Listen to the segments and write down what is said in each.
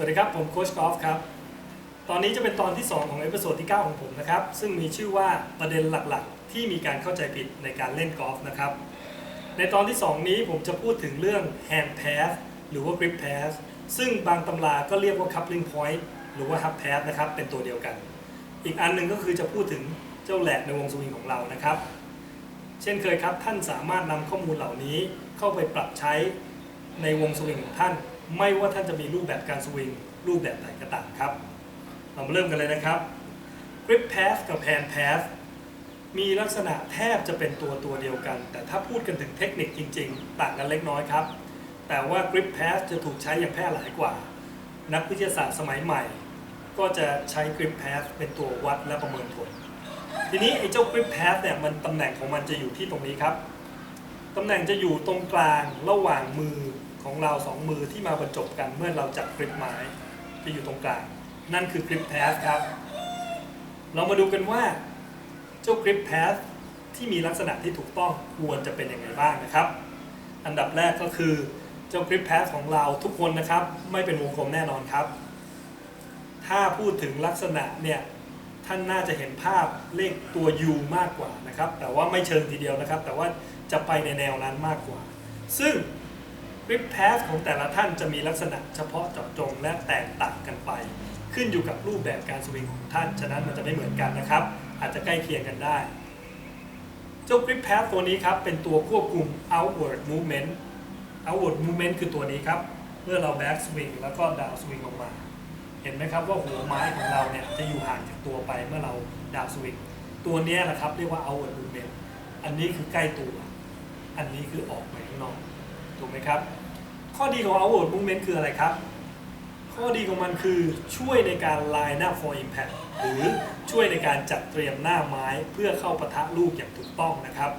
สวัสดีครับ ผมโค้ชกอล์ฟครับ ตอนนี้จะเป็นตอนที่ 2 ของเอพิโซดที่ 9 ของผมนะครับ ซึ่งมีชื่อว่าประเด็นหลักๆ ที่มีการเข้าใจผิดในการเล่นกอล์ฟนะครับ ในตอนที่ 2 นี้ผมจะพูดถึงเรื่อง hand pass หรือว่า grip pass ซึ่งบางตำราก็เรียกว่า coupling point หรือว่า hub pass นะครับ เป็นตัวเดียวกัน อีกอันหนึ่งก็คือจะพูดถึงเจ้าแหลกในวงสวิงของเรานะครับ เช่นเคยครับท่านสามารถนำข้อมูลเหล่านี้เข้าไปปรับใช้ในวงสวิงของท่าน ไม่ว่าท่านจะมีรูปแบบการสวิงรูปแบบไหนก็ตามครับ เรามาเริ่มกันเลยนะครับ grip pass กับ hand pass มีลักษณะแทบจะเป็นตัวตัวเดียวกัน แต่ถ้าพูดกันถึงเทคนิคจริง ๆ ต่างกันเล็กน้อยครับ แต่ว่า grip pass จะถูกใช้อย่างแพร่หลายกว่า นักวิทยาศาสตร์สมัยใหม่ ก็จะใช้ grip pass เป็นตัววัดและประเมินผล ทีนี้ไอ้เจ้า grip pass เนี่ยมันตำแหน่งของมันจะอยู่ที่ตรงนี้ครับตำแหน่งจะอยู่ตรงกลางระหว่างมือ ของเราสองมือที่มาบรรจบกันเมื่อเราจับกริปไม้จะอยู่ตรงกลาง นั่นคือกริปแพสครับ เรามาดูกันว่าเจ้ากริปแพสที่มีลักษณะที่ถูกต้องควรจะเป็นยังไงบ้างนะครับ อันดับแรกก็คือเจ้ากริปแพสของเราทุกคนนะครับ ไม่เป็นวงกลมแน่นอนครับ ถ้าพูดถึงลักษณะเนี่ยท่านน่าจะเห็นภาพเลขตัว U มากกว่านะครับ แต่ว่าไม่เชิงทีเดียวนะครับ แต่ว่าจะไปในแนวนั้นมากกว่า ซึ่ง grip path ของแต่ละท่านจะมีลักษณะเฉพาะเจาะจงและแตกต่างกันไป ขึ้นอยู่กับรูปแบบการสวิงของท่าน ฉะนั้นมันจะไม่เหมือนกันนะครับ อาจจะใกล้เคียงกันได้ เจ้า grip path ตัวนี้ครับ เป็นตัวควบคุม outward movement outward movement คือตัวนี้ครับ เมื่อเรา back swing แล้วก็ down swing ลงมา เห็นไหมครับว่าหัวไม้ของเราเนี่ยจะอยู่ห่างจากตัวไปเมื่อเรา down swing ตัวนี้แหละครับเรียกว่า outward movement อันนี้คือใกล้ตัว อันนี้คือออกไปข้างนอก ถูกไหมครับ ข้อดีของ outward movement คืออะไรครับ ข้อดีของมันคือช่วยในการ line up for impact หรือช่วยในการจัดเตรียมหน้าไม้เพื่อเข้าปะทะลูกอย่างถูกต้องนะครับ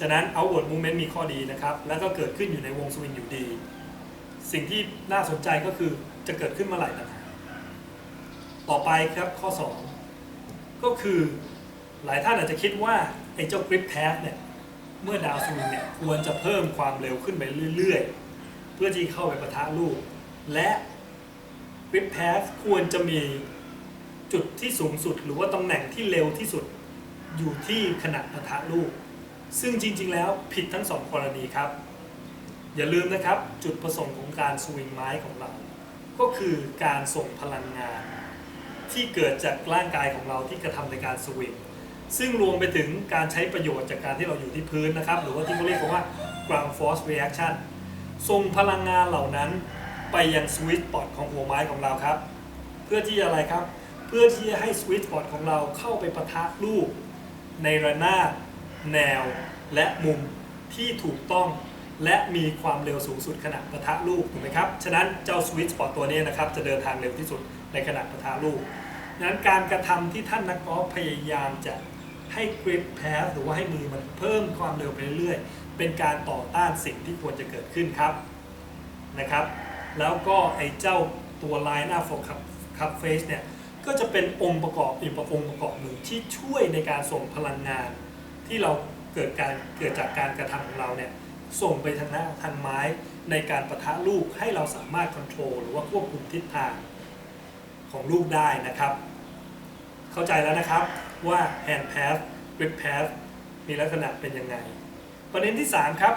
ฉะนั้น outward movement มีข้อดีนะครับ แล้วก็เกิดขึ้นอยู่ในวงสวิงอยู่ดี สิ่งที่น่าสนใจก็คือจะเกิดขึ้นเมื่อไหร่นะครับต่อไปครับข้อ 2 ก็คือหลายท่านอาจจะคิดว่าไอ้เจ้า grip path เนี่ย เมื่อดาวสวิงเนี่ยควรจะเพิ่มความเร็วขึ้นไปเรื่อยๆ เพื่อที่เข้าไปประทะลูก และ grip path ควรจะมีจุดที่สูงสุด หรือว่าตำแหน่งที่เร็วที่สุดอยู่ที่ขณะประทะลูก ซึ่งจริงๆแล้วผิดทั้งสองกรณีครับ อย่าลืมนะครับจุดประสงค์ของการสวิงไม้ของเรา ก็คือการส่งพลังงาน ที่เกิดจากร่างกายของเราที่กระทำในการสวิง ซึ่งรวมไปถึงการใช้ประโยชน์จากการที่เราอยู่ที่พื้นนะครับ หรือว่าที่เขาเรียกว่า ground force reaction ส่งพลังงานเหล่านั้นไปยัง sweet spot ของหัวไม้ของเราครับ เพื่อที่อะไรครับ เพื่อที่จะให้ sweet spot ของเราเข้าไปประทะลูก ในระนาบแนวและมุมที่ถูกต้อง และมีความเร็วสูงสุดขณะประทะลูกถูกไหมครับฉะนั้นเจ้า sweet spot ตัวนี้นะครับจะเดินทางเร็วที่สุดในขณะประทะลูกดังนั้นการกระทำที่ท่านนักกอล์ฟพยายามจะ ให้ grip path หรือว่าให้มือมันเพิ่มความเร็วไปเรื่อยๆ เป็นการต่อต้านสิ่งที่ควรจะเกิดขึ้นครับนะครับ แล้วก็ไอ้เจ้าตัว line up for cup cup face เนี่ยก็จะเป็นองค์ประกอบอีกประองค์ประกอบหนึ่งที่ช่วยในการส่งพลังงาน ที่เราเกิดการเกิดจากการกระทำของเราเนี่ยส่งไปทางหน้าทางไม้ในการประทะลูกให้เราสามารถค o n t r o l หรือว่าควบคุมทิศทางของลูกได้นะครับ เข้าใจแล้วนะครับ ว่า hand pass grip pass มีลักษณะเป็นยังไง ประเด็นที่ 3 ครับ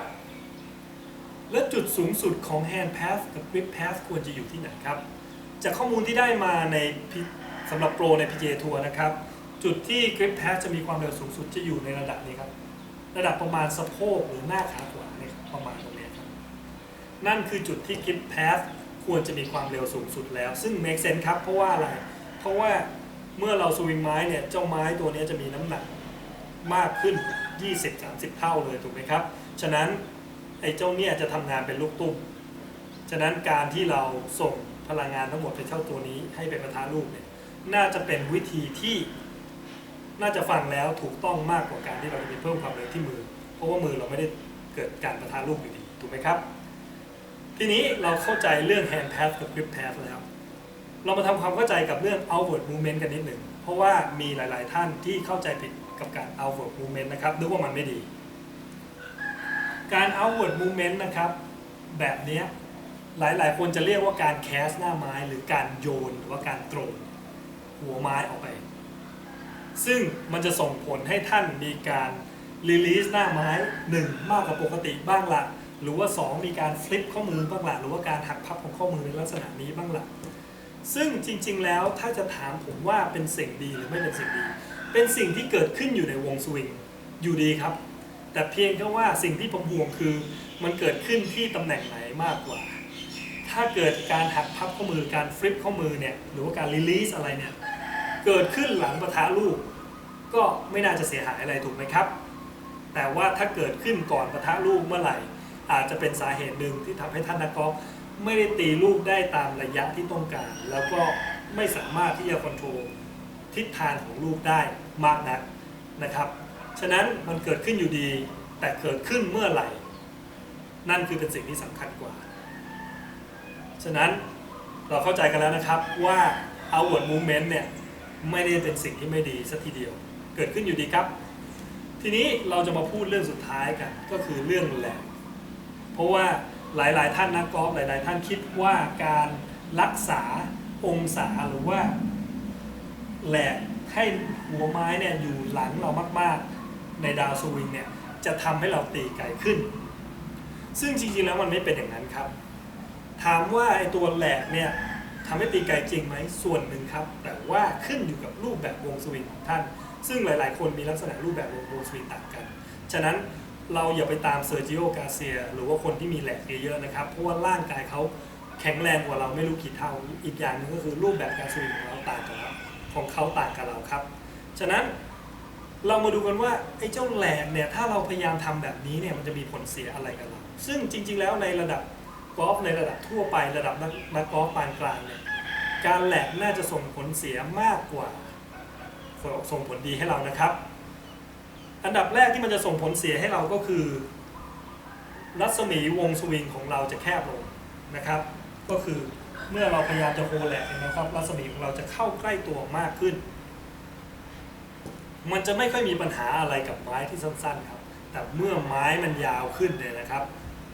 แล้วจุดสูงสุดของ hand pass กับ grip pass ควรจะอยู่ที่ไหนครับ จากข้อมูลที่ได้มาในสำหรับโปรใน PGA ทัวร์นะครับ จุดที่ grip pass จะมีความเร็วสูงสุดจะอยู่ในระดับนี้ครับ ระดับประมาณสะโพกหรือหน้าขาขวาเนี่ยประมาณตรงนี้ครับ นั่นคือจุดที่ grip pass ควรจะมีความเร็วสูงสุดแล้ว ซึ่ง make sense ครับ เพราะว่าอะไร เพราะว่า เมื่อเราสวิงไม้เนี่ยเจ้าไม้ตัวนี้จะมีน้ำหนักมากขึ้น 20-30 เท่าเลยถูกไหมครับ ฉะนั้นไอ้เจ้าเนี่ยจะทำงานเป็นลูกตุ้ม ฉะนั้นการที่เราส่งพลังงานทั้งหมดไปเท่าตัวนี้ให้ไปประทะลูกเนี่ยน่าจะเป็นวิธีที่น่าจะฟังแล้วถูกต้องมากกว่าการที่เราจะไปเพิ่มความเร็วที่มือ เพราะว่ามือเราไม่ได้เกิดการประทะลูกอยู่ดีถูกไหมครับ ทีนี้เราเข้าใจเรื่อง hand pass กับ grip pass แล้ว เรามาทำความเข้าใจกับเรื่อง outward movement กันนิดหนึ่ง เพราะว่ามีหลาย ๆ ท่านที่เข้าใจผิดกับการ outward movement นะครับนึกว่ามันไม่ดี การ outward movement นะครับ แบบเนี้ยหลาย ๆ คนจะเรียกว่าการแคสหน้าไม้หรือการโยนหรือว่าการตรงหัวไม้ออกไป ซึ่งมันจะส่งผลให้ท่านมีการรีลีสหน้าไม้ 1 มากกว่าปกติบ้างละหรือว่า 2 มีการฟลิปข้อมือบ้างละหรือว่าการหักพับของข้อมือในลักษณะนี้บ้างละ ซึ่งจริง ๆ แล้วถ้าจะถามผมว่าเป็นสิ่งดีหรือไม่เป็นสิ่งดี เป็นสิ่งที่เกิดขึ้นอยู่ในวงสวิงอยู่ดีครับ แต่เพียงแค่ว่าสิ่งที่ผมห่วงคือ มันเกิดขึ้นที่ตำแหน่งไหนมากกว่า ถ้าเกิดการหักพับข้อมือการฟลิปข้อมือเนี่ยหรือว่าการรีลีสอะไรเนี่ยเกิดขึ้นหลังปะทะลูก ก็ไม่น่าจะเสียหายอะไรถูกไหมครับ แต่ว่าถ้าเกิดขึ้นก่อนปะทะลูกเมื่อไหร่ อาจจะเป็นสาเหตุหนึ่งที่ทำให้ท่านนักกอล์ฟ ไม่ได้ตีลูกได้ตามระยะที่ต้องการ แล้วก็ไม่สามารถที่จะคอนโทรลทิศทางของลูกได้มากนักนะครับ ฉะนั้นมันเกิดขึ้นอยู่ดี แต่เกิดขึ้นเมื่อไหร่ นั่นคือเป็นสิ่งที่สำคัญกว่า ฉะนั้นเราเข้าใจกันแล้วนะครับว่า outward movement เนี่ยไม่ได้เป็นสิ่งที่ไม่ดีสักทีเดียว เกิดขึ้นอยู่ดีครับ ทีนี้เราจะมาพูดเรื่องสุดท้ายกัน ก็คือเรื่องแรงเพราะว่า หลาย ๆ ท่านนักกอล์ฟหลาย ๆ ท่านคิดว่าการรักษาองศาหรือว่าแหลกให้หัวไม้เนี่ยอยู่หลังเรามาก ๆ ในดาวสวิงเนี่ยจะทำให้เราตีไกลขึ้น ซึ่งจริง ๆ แล้วมันไม่เป็นอย่างนั้นครับ ถามว่าไอ้ตัวแหลกเนี่ยทำให้ตีไกลจริงไหมส่วนหนึ่งครับ แต่ว่าขึ้นอยู่กับรูปแบบวงสวิงของท่าน ซึ่งหลาย ๆ คนมีลักษณะรูปแบบวงสวิงต่างกัน ฉะนั้น เราอย่าไปตามเซอร์จิโอกาเซียหรือว่าคนที่มีแหลกเยอะๆนะครับ เพราะว่าร่างกายเขาแข็งแรงกว่าเราไม่รู้กี่เท่า อีกอย่างหนึงก็คือรูปแบบการสวิงของเราต่างกับเราของเขาต่างกับเราครับ ฉะนั้นเรามาดูกันว่าไอ้เจ้าแหลกเนี่ยถ้าเราพยายามทำแบบนี้เนี่ยมันจะมีผลเสียอะไรกับเรา ซึ่งจริงๆแล้วในระดับกอล์ฟในระดับทั่วไประดับนักนักกอล์ฟปานกลางเนี่ยการแหลกน่าจะส่งผลเสียมากกว่าส่งผลดีให้เรานะครับ อันดับแรกที่มันจะส่งผลเสียให้เราก็คือ รัศมีวงสวิงของเราจะแคบลงนะครับ ก็คือเมื่อเราพยายามจะโฮแลกเนี่ยนะครับ รัศมีของเราจะเข้าใกล้ตัวมากขึ้น มันจะไม่ค่อยมีปัญหาอะไรกับไม้ที่สั้นๆครับ แต่เมื่อไม้มันยาวขึ้นเนี่ยนะครับ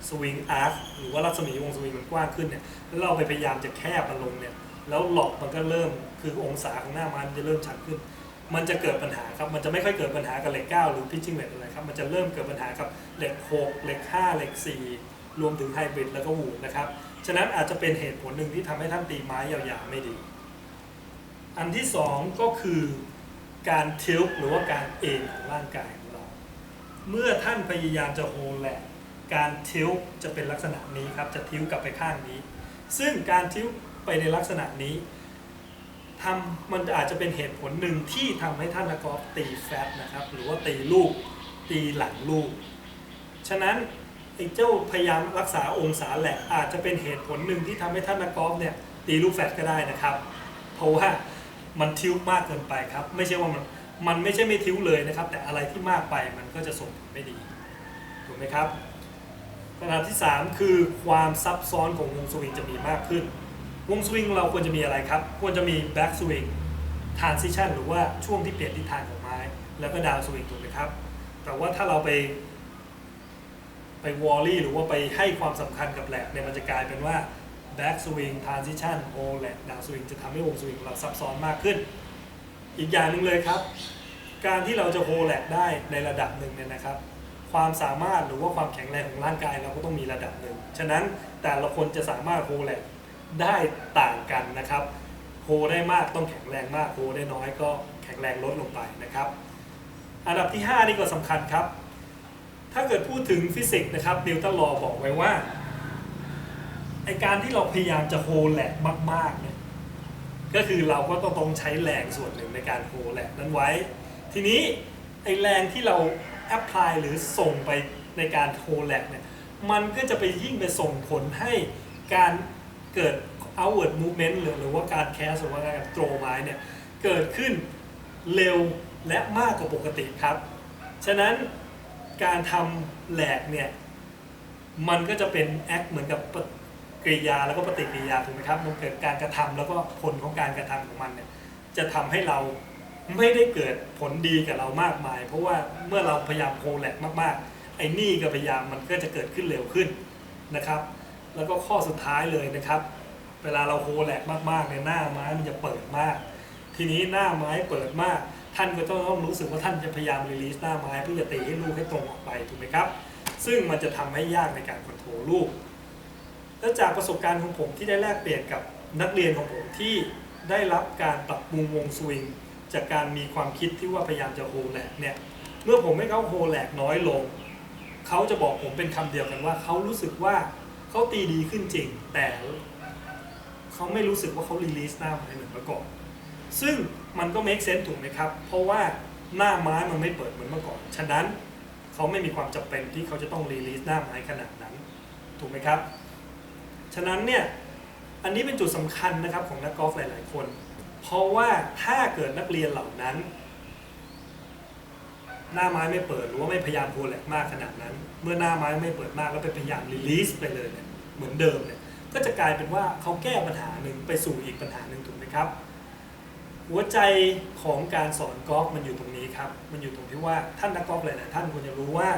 สวิงอาร์คหรือว่ารัศมีวงสวิงมันกว้างขึ้นเนี่ยแล้วเราไปพยายามจะแคบมันลงเนี่ยแล้วหลอกมันก็เริ่มคือองศาของหน้าไม้มันจะเริ่มชัดขึ้น มันจะเกิดปัญหาครับ มันจะไม่ค่อยเกิดปัญหากับเหล็ก 9 หรือ pitching wedge อะไรครับ มันจะเริ่มเกิดปัญหากับเหล็ก 6 เหล็ก 5 เหล็ก 4 รวมถึงไฮบริดแล้วก็วูดนะครับ ฉะนั้นอาจจะเป็นเหตุผลหนึ่งที่ทำให้ท่านตีไม้ยาวๆไม่ดี อันที่ 2 ก็คือการทิลหรือว่าการเอนของร่างกายของเรา เมื่อท่านพยายามจะโฮแหลกการทิลจะเป็นลักษณะนี้ครับ จะทิลกลับไปข้างนี้ ซึ่งการทิลไปในลักษณะนี้ ทำมันอาจจะเป็นเหตุผลหนึ่งที่ทำให้ท่านนักกอล์ฟตีแฟตนะครับ หรือว่าตีลูกตีหลังลูก ฉะนั้นไอ้เจ้าพยายามรักษาองศาแหลกอาจจะเป็นเหตุผลหนึ่งที่ทำให้ท่านนักกอล์ฟเนี่ยตีลูกแฟตก็ได้นะครับ เพราะว่ามันทิวมากเกินไปครับ ไม่ใช่ว่ามันมันไม่ใช่ไม่ทิวเลยนะครับ แต่อะไรที่มากไปมันก็จะส่งผลไม่ดีถูกไหมครับปัญหาที่ 3 คือความซับซ้อนของวงสวิงจะมีมากขึ้น วงสวิงเราควรจะมีอะไรครับ ควรจะมีแบ็กสวิงทรานซิชันหรือว่าช่วงที่เปลี่ยนทิศทางของไม้ แล้วก็ดาวสวิงถูกไหมครับ แต่ว่าถ้าเราไป ไปวอลลี่หรือว่าไปให้ความสำคัญกับแหลกเนี่ยมันจะกลายเป็นว่า back swing transition o แหลก down swing จะทำให้วงสวิงเราซับซ้อนมากขึ้น อีกอย่างหนึ่งเลยครับ การที่เราจะโฮแหลกได้ในระดับหนึ่งเนี่ยนะครับความสามารถหรือว่าความแข็งแรงของร่างกายเราก็ต้องมีระดับหนึ่ง ฉะนั้นแต่ละคนจะสามารถโฮแลก ได้ต่างกันนะครับโฮได้มากต้องแข็งแรงมากโฮได้น้อยก็แข็งแรงลดลงไปนะครับ อันดับที่ 5 นี่ก็สำคัญครับ ถ้าเกิดพูดถึงฟิสิกส์นะครับนิวตันลอบอกไว้ว่าไอการที่เราพยายามจะโฮแหลกมากๆเนี่ยก็คือเราก็ต้องต้องใช้แรงส่วนหนึ่งในการโฮแหลกนั้นไว้ ทีนี้ไอแรงที่เราแอพพลายหรือส่งไปในการโฮแหลกเนี่ยมันก็จะไปยิ่งไปส่งผลให้การ เกิด outward movement หรือหรือว่าการแคสหรือว่าการโตรไม้เนี่ยเกิดขึ้นเร็วและมากกว่าปกติครับ ฉะนั้นการทำแหลกเนี่ยมันก็จะเป็นแอคเหมือนกับปฏิกิริยาแล้วก็ปฏิกิริยาถูกไหมครับ มันเกิดการกระทำแล้วก็ผลของการกระทำของมันเนี่ยจะทำให้เราไม่ได้เกิดผลดีกับเรามากมาย เพราะว่าเมื่อเราพยายามโฮแลกมากๆ ไอ้นี่ก็พยายามมันก็จะเกิดขึ้นเร็วขึ้นนะครับ แล้วก็ข้อสุดท้ายเลยนะครับ เวลาเราโฮแลกมากๆเนี่ยหน้าไม้มันจะเปิดมาก ทีนี้หน้าไม้เปิดมาก ท่านก็ต้องต้องรู้สึกว่าท่านจะพยายามรีลีสหน้าไม้เพื่อจะตีให้ลูกให้ตรงออกไปถูกไหมครับ ซึ่งมันจะทำให้ยากในการคอนโทรลลูกและจากประสบการณ์ของผมที่ได้แลกเปลี่ยนกับนักเรียนของผมที่ได้รับการปรับปรุงวงสวิงจากการมีความคิดที่ว่าพยายามจะโฮแลกเนี่ยเมื่อผมให้เขาโฮแลกน้อยลง เขาจะบอกผมเป็นคำเดียวกันว่าเขารู้สึกว่า เขาตีดีขึ้นจริง แต่เขาไม่รู้สึกว่าเขารีลีสหน้าไม้เหมือนเมื่อก่อน ซึ่งมันก็ make sense ถูกไหมครับ เพราะว่าหน้าไม้มันไม่เปิดเหมือนเมื่อก่อน ฉะนั้นเขาไม่มีความจำเป็นที่เขาจะต้องรีลีสหน้าไม้ขนาดนั้น ถูกไหมครับ ฉะนั้นเนี่ย อันนี้เป็นจุดสำคัญนะครับของนักกอล์ฟหลาย ๆ คน เพราะว่าถ้าเกิดนักเรียนเหล่านั้น หน้าไม้ไม่เปิดหรือว่าไม่พยายามโฮแลกมากขนาดนั้น เมื่อหน้าไม้ไม่เปิดมากแล้วไปพยายามรีลีสไปเลยเนี่ยเหมือนเดิมเนี่ยก็จะกลายเป็นว่าเขาแก้ปัญหาหนึ่งไปสู่อีกปัญหาหนึ่งถูกไหมครับ หัวใจของการสอนกอล์ฟมันอยู่ตรงนี้ครับ มันอยู่ตรงที่ว่าท่านนักกอล์ฟหลายๆท่านควรจะรู้ว่า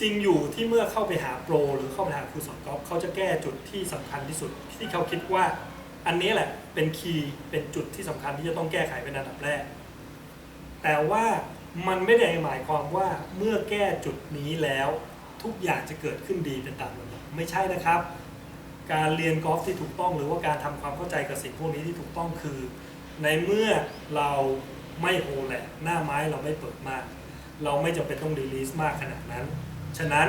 จริงอยู่ที่เมื่อเข้าไปหาโปรหรือเข้าไปหาครูสอนกอล์ฟเขาจะแก้จุดที่สำคัญที่สุด ที่เขาคิดว่า อันนี้แหละเป็นคีย์เป็นจุดที่สำคัญที่จะต้องแก้ไขเป็นอันดับแรก แต่ว่า มันไม่ได้หมายความว่าเมื่อแก้จุดนี้แล้วทุกอย่างจะเกิดขึ้นดีเป็นตามลำดับไม่ใช่นะครับ การเรียนกอล์ฟที่ถูกต้องหรือว่าการทำความเข้าใจกับสิ่งพวกนี้ที่ถูกต้องคือ ในเมื่อเราไม่โฮแหละหน้าไม้เราไม่เปิดมาก เราไม่จำเป็นต้องรีลีสมากขนาดนั้น ฉะนั้น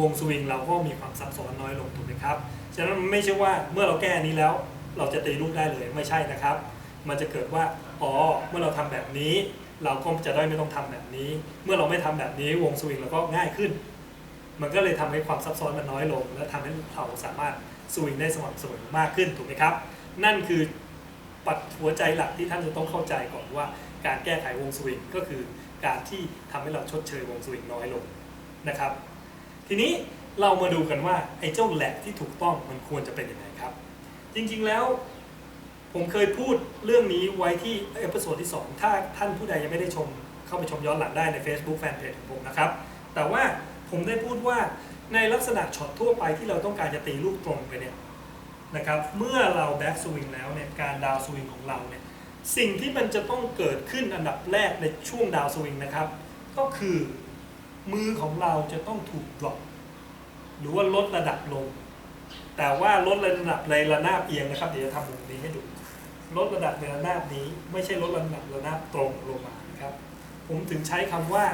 วงสวิงเราก็มีความซับซ้อนน้อยลงถูกไหมครับ ฉะนั้นไม่ใช่ว่าเมื่อเราแก้นี้แล้ว เราจะตีลูกได้เลยไม่ใช่นะครับ มันจะเกิดว่าอ๋อเมื่อเราทำแบบนี้ เราก็จะได้ไม่ต้องทำแบบนี้ เมื่อเราไม่ทำแบบนี้วงสวิงเราก็ง่ายขึ้น มันก็เลยทำให้ความซับซ้อนมันน้อยลง และทำให้เราสามารถสวิงได้สม่ำเสมอมากขึ้นถูกไหมครับ นั่นคือปัจหัวใจหลักที่ท่านจะต้องเข้าใจก่อนว่า การแก้ไขวงสวิงก็คือการที่ทำให้เราชดเชยวงสวิงน้อยลงนะครับ ทีนี้เรามาดูกันว่าไอ้เจ้าแหลกที่ถูกต้องมันควรจะเป็นยังไงครับ จริงๆแล้ว ผมเคยพูดเรื่องนี้ไว้ที่เอพิโซดที่ 2 ถ้าท่านผู้ใดยังไม่ได้ชม เข้าไปชมย้อนหลังได้ใน Facebook Fanpage ของผมนะครับ แต่ว่าผมได้พูดว่าในลักษณะช็อตทั่วไปที่เราต้องการจะตีลูกตรงไปเนี่ยนะครับ เมื่อเราแบ็กสวิงแล้วเนี่ยการดาวสวิงของเราเนี่ยสิ่งที่มันจะต้องเกิดขึ้นอันดับแรกในช่วงดาวสวิงนะครับ ก็คือมือของเราจะต้องถูกดรอปหรือว่าลดระดับลง แต่ว่าลดระดับในระนาบเอียงนะครับ เดี๋ยวจะทำมุมนี้ให้ดู ลดระดับในระนาบนี้ ไม่ใช่ลดระดับระนาบตรงลงมาครับ ผมถึงใช้คำว่า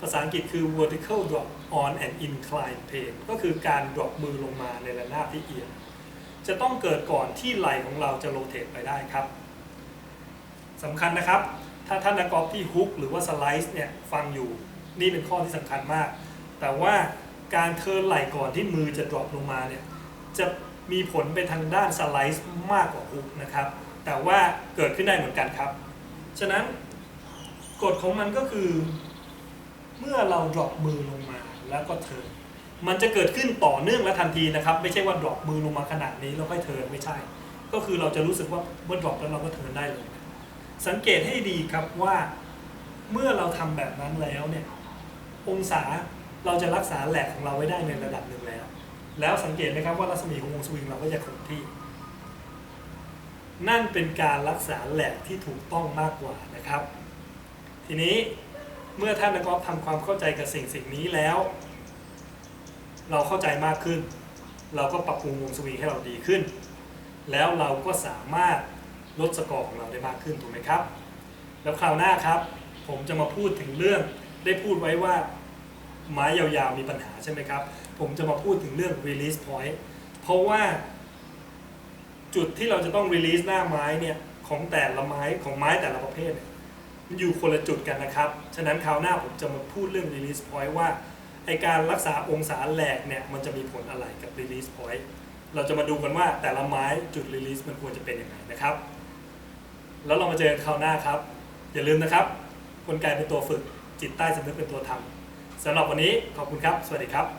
ภาษาอังกฤษคือ vertical drop on an inclined plane ก็คือการดรอปมือลงมาในระนาบที่เอียงจะต้องเกิดก่อนที่ไหล่ของเราจะโรเตทไปได้ครับสำคัญนะครับ ถ้าท่านนักกอล์ฟที่ฮุกหรือว่าสไลซ์เนี่ยฟังอยู่นี่เป็นข้อที่สำคัญมาก แต่ว่าการเทิร์นไหล่ก่อนที่มือจะดรอปลงมาเนี่ยจะมีผลไปทางด้านสไลซ์มากกว่าฮุกนะครับ แต่ว่าเกิดขึ้นได้เหมือนกันครับ ฉะนั้นกฎของมันก็คือ เมื่อเราดรอปมือลงมาแล้วก็เทิร์นมันจะเกิดขึ้นต่อเนื่องและทันทีนะครับ ไม่ใช่ว่าดรอปมือลงมาขนาดนี้แล้วค่อยเทิร์นไม่ใช่ ก็คือเราจะรู้สึกว่าเมื่อดรอปแล้วเราก็เทิร์นได้เลย สังเกตให้ดีครับว่าเมื่อเราทำแบบนั้นแล้วเนี่ยองศาเราจะรักษาแหลกของเราไว้ได้ในระดับหนึ่งแล้ว แล้วสังเกตไหมครับว่ารัศมีของวงสวิงเราก็จะคงที่ นั่นเป็นการรักษาแหลกที่ถูกต้องมากกว่านะครับ ทีนี้เมื่อท่านนักกอล์ฟทำความเข้าใจกับสิ่งสิ่งนี้แล้ว เราเข้าใจมากขึ้น เราก็ปรับปรุงวงสวิงให้เราดีขึ้น แล้วเราก็สามารถลดสกอร์ของเราได้มากขึ้นถูกไหมครับ แล้วคราวหน้าครับ ผมจะมาพูดถึงเรื่องได้พูดไว้ว่าไม้ยาวๆมีปัญหาใช่ไหมครับ ผมจะมาพูดถึงเรื่อง release point เพราะว่า จุดที่เราจะต้อง release หน้าไม้เนี่ยของแต่ละไม้ของไม้แต่ละประเภทเนี่ยมันอยู่คนละจุดกันนะครับ ฉะนั้นคราวหน้าผมจะมาพูดเรื่อง release point ว่าไอการรักษาองศาแหลกเนี่ยมันจะมีผลอะไรกับ release point เราจะมาดูกันว่าแต่ละไม้จุด release มันควรจะเป็นยังไงนะครับ แล้วเรามาเจอกันคราวหน้าครับ อย่าลืมนะครับ กลไกเป็นตัวฝึกจิตใต้สำนึกเป็นตัวทำสำหรับวันนี้ขอบคุณครับ สวัสดีครับ